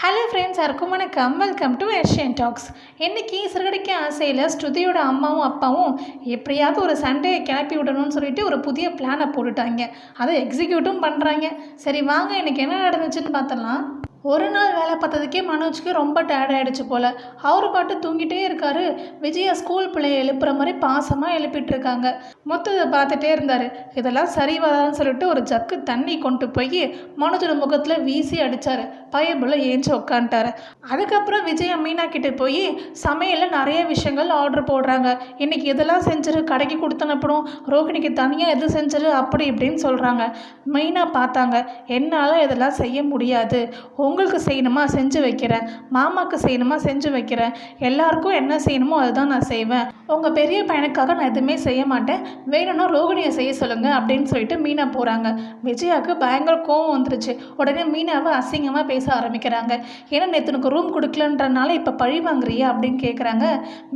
Hello friends யாருக்கும் வணக்கம். Welcome to Asian tax இன்றைக்கி சிறுகடைக்கு ஆசையில் ஸ்ருதியோட அம்மாவும் அப்பாவும் எப்படியாவது ஒரு சண்டையை கிளப்பி விடணும்னு சொல்லிட்டு ஒரு புதிய பிளானை போட்டுட்டாங்க. அதை எக்ஸிக்யூட்டும் பண்ணுறாங்க சரி வாங்க இன்றைக்கி என்ன நடந்துச்சுன்னு பார்த்தலாம் ஒரு நாள் வேலை பார்த்ததுக்கே மனோஜ்க்கு ரொம்ப டயர்ட் ஆகிடுச்சு போல். அவர் பாட்டு தூங்கிட்டே இருக்காரு. விஜயா ஸ்கூல் பிள்ளைய எழுப்புற மாதிரி பாசமாக எழுப்பிட்டுருக்காங்க இருக்காங்க பார்த்துட்டே இருந்தார். இதெல்லாம் சரி வராதுன்னு சொல்லிட்டு ஒரு ஜக்கு தண்ணி கொண்டு போய் மனோஜோட முகத்தில் வீசி அடித்தார் பையபுள்ள ஏஞ்சி உட்காந்துட்டாரு அதுக்கப்புறம் விஜயா மீனா கிட்டே போய் சமையலில் நிறைய விஷயங்கள் ஆர்டர் போடுறாங்க. இன்றைக்கி இதெல்லாம் செஞ்சிரு? கடைக்கு கொடுத்தனப்படும் ரோகிணிக்கு தனியாக எது செஞ்சிரு? அப்படி இப்படின்னு சொல்கிறாங்க மெயினாக பார்த்தாங்க என்னால் இதெல்லாம் செய்ய முடியாது. உங்களுக்கு செய்யணுமா? செஞ்சு வைக்கிறேன். மாமாவுக்கு செய்யணுமா? செஞ்சு வைக்கிறேன். எல்லாருக்கும் என்ன செய்யணுமோ அதுதான் நான் செய்வேன். உங்கள் பெரிய பையனுக்காக நான் எதுவுமே செய்ய மாட்டேன். வேணும்னா ரோகிணியை செய்ய சொல்லுங்கள் அப்படின்னு சொல்லிட்டு மீனா போகிறாங்க விஜயாவுக்கு பயங்கர கோவம் வந்துருச்சு. உடனே மீனாவை அசிங்கமாக பேச ஆரம்பிக்கிறாங்க. ஏன்னா நேற்று உனக்கு ரூம் கொடுக்கலன்றனால இப்போ பழி வாங்குறியா? அப்படின்னு கேட்குறாங்க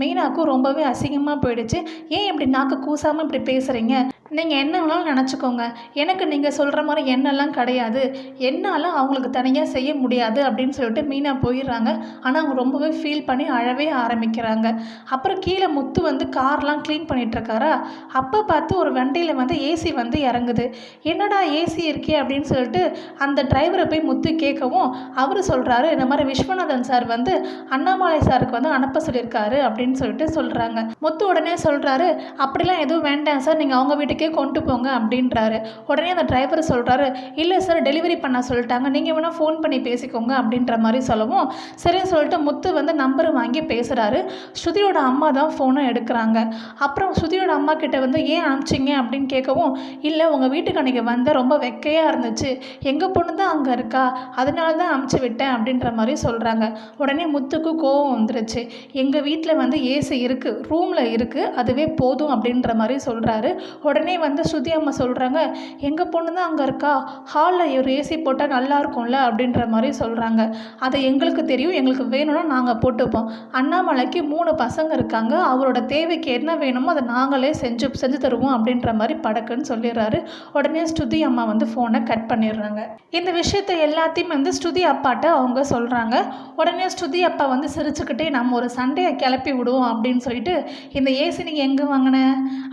மீனாக்கும் ரொம்பவே அசிங்கமாக போயிடுச்சு. ஏன் இப்படி நாக்கு கூசாமல் இப்படி பேசுகிறீங்க நீங்கள் என்ன வேணாலும் நினச்சிக்கோங்க. எனக்கு நீங்கள் சொல்கிற மாதிரி எண்ணெல்லாம் கிடையாது. என்னால் அவங்களுக்கு தனியாக செய்ய முடியாது அப்படின்னு சொல்லிட்டு மீனா போயிடுறாங்க. ஆனால் அவங்க ரொம்பவே ஃபீல் பண்ணி அழவே ஆரம்பிக்கிறாங்க. அப்புறம் கீழே முத்து வந்து கார்லாம் க்ளீன் பண்ணிகிட்ருக்காரா அப்போ பார்த்து ஒரு வண்டியில் வந்து ஏசி வந்து இறங்குது. என்னடா ஏசி இருக்கே அப்படின்னு சொல்லிட்டு அந்த டிரைவரை போய் முத்து கேட்கவும் அவர் சொல்கிறாரு இந்த மாதிரி விஸ்வநாதன் சார் வந்து அண்ணாமலை சாருக்கு வந்து அனுப்ப சொல்லியிருக்காரு அப்படின்னு சொல்லிட்டு சொல்கிறாங்க முத்து உடனே சொல்கிறாரு அப்படிலாம் எதுவும் வேண்டாம் சார். நீங்கள் அவங்க வீட்டுக்கு கொண்டு போங்க அப்படின்றாரு. உடனே அந்த டிரைவர் சொல்கிறாரு இல்லை சார் டெலிவரி பண்ண சொல்லிட்டாங்க. நீங்கள் வேணால் ஃபோன் பண்ணி பேசிக்கோங்க அப்படின்ற மாதிரி சொல்லவும் சரின்னு சொல்லிட்டு முத்து வந்து நம்பர் வாங்கி பேசுகிறாரு ஸ்ருதியோட அம்மா தான் ஃபோனை எடுக்கிறாங்க. அப்புறம் ஸ்ருதியோட அம்மா கிட்ட வந்து ஏன் அனுப்பிச்சிங்க? அப்படின்னு கேட்கவும் இல்லை உங்கள் வீட்டுக்கு அன்றைக்கி வந்தால் ரொம்ப வெக்கையாக இருந்துச்சு. எங்கள் பொண்ணு தான் அங்கே இருக்கா? அதனால தான் அனுப்பிச்சி விட்டேன் அப்படின்ற மாதிரி சொல்கிறாங்க உடனே முத்துக்கு கோவம் வந்துருச்சு. எங்கள் வீட்டில் வந்து ஏசி இருக்குது ரூமில் இருக்குது அதுவே போதும் அப்படின்ற மாதிரி சொல்கிறாரு உடனே உடனே வந்து ஸ்ருதி அம்மா சொல்கிறாங்க எங்கள் பொண்ணு தான் அங்கே இருக்கா? ஹாலில் ஒரு ஏசி போட்டால் நல்லா இருக்கும்ல? அப்படின்ற மாதிரி சொல்கிறாங்க அதை எங்களுக்கு தெரியும் எங்களுக்கு வேணும்னா நாங்கள் போட்டுப்போம். அண்ணாமலைக்கு மூணு பசங்க இருக்காங்க. அவரோட தேவைக்கு என்ன வேணுமோ அதை நாங்களே செஞ்சு செஞ்சு தருவோம் அப்படின்ற மாதிரி படக்குன்னு சொல்லிடுறாரு. உடனே ஸ்ருதி அம்மா வந்து ஃபோனை கட் பண்ணிடுறாங்க. இந்த விஷயத்தை எல்லாத்தையும் வந்து ஸ்ருதி அப்பாட்ட அவங்க சொல்கிறாங்க உடனே ஸ்ருதி அப்பா வந்து சிரிச்சுக்கிட்டே நம்ம ஒரு சண்டையை கிளப்பி விடுவோம் அப்படின்னு சொல்லிட்டு இந்த ஏசி நீங்கள் எங்கே வாங்கின?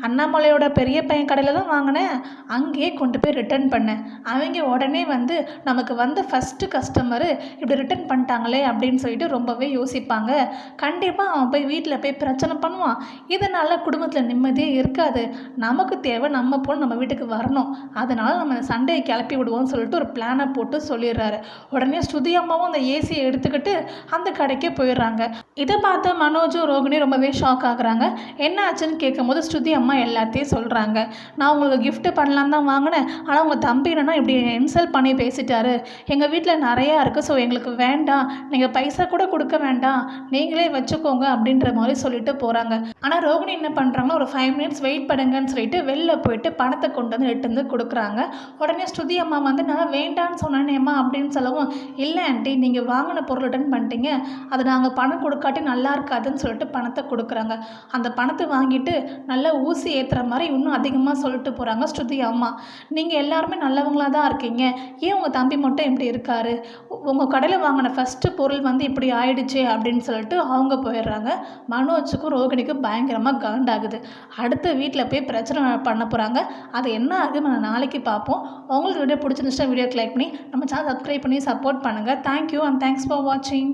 அண்ணாமலையோட பெரிய பையன் கடையில் தான் வாங்கினேன். அங்கேயே கொண்டு போய் ரிட்டர்ன் பண்ணேன். அவங்க உடனே வந்து நமக்கு வந்த ஃபஸ்ட்டு கஸ்டமரு இப்படி ரிட்டர்ன் பண்ணிட்டாங்களே அப்படின்னு சொல்லிட்டு ரொம்பவே யோசிப்பாங்க. கண்டிப்பாக அவன் போய் வீட்டில் போய் பிரச்சனை பண்ணுவான். இதனால் குடும்பத்தில் நிம்மதியே இருக்காது. நமக்கு தேவை நம்ம பொண்ணு நம்ம வீட்டுக்கு வரணும். அதனால் நம்ம சண்டையை கிளப்பி விடுவோம்னு சொல்லிட்டு ஒரு பிளானை போட்டு சொல்லிடுறாரு. உடனே ஸ்ருதி அம்மாவும் அந்த ஏசியை எடுத்துக்கிட்டு அந்த கடைக்கே போயிடுறாங்க. இதை பார்த்து மனோஜும் ரோகிணி ரொம்பவே ஷாக் ஆகுறாங்க. என்ன ஆச்சுன்னு கேட்கும்போது ஸ்ருதி அம்மா எல்லாத்தையும் சொல்கிறாங்க நான் உங்களுக்கு கிஃப்ட்டு பண்ணலான்னு தான் வாங்கினேன். ஆனால் உங்கள் தம்பி என்னன்னா இப்படி இன்சல்ட் பண்ணி பேசிட்டாரு. எங்கள் வீட்டில் நிறையா இருக்குது ஸோ எங்களுக்கு வேண்டாம். நீங்கள் பைசா கூட கொடுக்க வேண்டாம். நீங்களே வச்சுக்கோங்க அப்படின்ற மாதிரி சொல்லிட்டு போகிறாங்க ஆனால் ரோகிணி என்ன பண்ணுறாங்கன்னா ஒரு ஃபைவ் மினிட்ஸ் வெயிட் பண்ணுங்கன்னு சொல்லிட்டு வெளில போயிட்டு பணத்தை கொண்டு வந்து எட்டு வந்து கொடுக்குறாங்க. உடனே ஸ்ருதி அம்மா வந்து நான் வேண்டான்னு சொன்னேனேம்மா அப்படின்னு சொல்லவும் இல்லை ஆண்டி நீங்கள் வாங்கின பொருள் ரிட்டர்ன் பண்ணிட்டீங்க. அதை நாங்கள் பணம் கொடுக்காட்டி நல்லா இருக்காதுன்னு சொல்லிட்டு பணத்தை கொடுக்குறாங்க. அந்த பணத்தை வாங்கிட்டு நல்லா ஊசி ஏற்றுற மாதிரி இன்னும் அதிகமாக சொல்லிட்டு போகிறாங்க ஸ்ருதி அம்மா. நீங்கள் எல்லாருமே நல்லவங்களாக தான் இருக்கீங்க. ஏன் உங்கள் தம்பி மட்டும் இப்படி இருக்காரு? உங்கள் கடையில் வாங்கின ஃபஸ்ட்டு பொருள் வந்து இப்படி ஆயிடுச்சே அப்படின்னு சொல்லிட்டு அவங்க போயிடுறாங்க. மனோஜுக்கும் ரோகிணிக்கும் பயங்கரமாக காண்டாகுது. அடுத்த வீட்டில் போய் பிரச்சனை பண்ண போகிறாங்க அது என்ன ஆகுது நம்ம நாளைக்கு பார்ப்போம். உங்களுக்கு வீடியோ பிடிச்சிருந்துச்சுன்னா வீடியோ லைக் பண்ணி நம்ம சேனல் சப்ஸ்கிரைப் பண்ணி சப்போர்ட் பண்ணுங்கள் thank you and thanks for வாட்சிங்